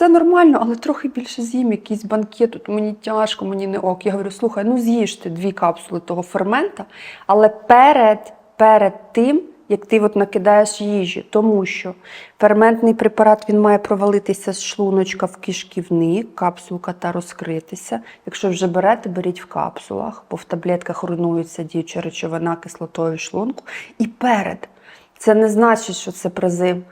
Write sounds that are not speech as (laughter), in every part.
все нормально, але трохи більше з'їм, якийсь банкет, тут мені тяжко, мені не ок. Я говорю, слухай, ну з'їж ти дві капсули того фермента, але перед, перед тим, як ти от накидаєш їжі, тому що ферментний препарат він має провалитися з шлуночка в кишківник, капсулка та розкритися. Якщо вже берете, беріть в капсулах, бо в таблетках руйнується діюча речовина кислотою шлунку. І перед. Це не значить, що це призив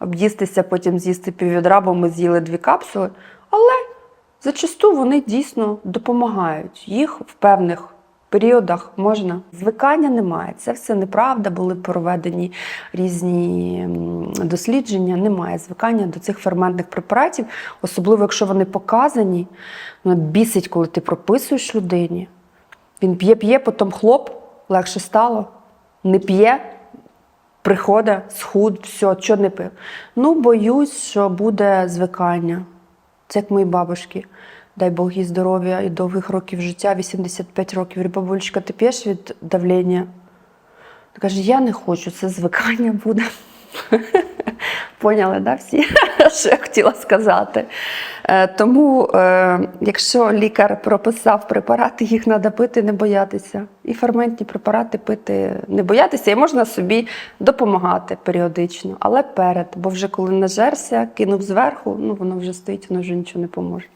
об'їстися, потім з'їсти піввідра, бо ми з'їли дві капсули. Але зачасту вони дійсно допомагають. Їх в певних періодах можна. Звикання немає. Це все неправда. Були проведені різні дослідження. Немає звикання до цих ферментних препаратів, особливо якщо вони показані. Ну, бісить, коли ти прописуєш людині. Він п'є, п'є, потім хлоп, легше стало. Не п'є, приходить, схуд, все, що не пив. Ну, боюсь, що буде звикання. Це як мої бабушки. Дай Бог їй здоров'я і довгих років життя, 85 років. Говорю, бабулечка, ти п'єш від давлення? Каже, я не хочу, це звикання буде. Поняли, да, всі, (laughs) що я хотіла сказати. Е, Тому, е, якщо лікар прописав препарати, їх треба пити, не боятися. І ферментні препарати пити не боятися, і можна собі допомагати періодично, але перед, бо вже коли нажерся, кинув зверху, ну воно вже стоїть, воно вже нічого не поможе.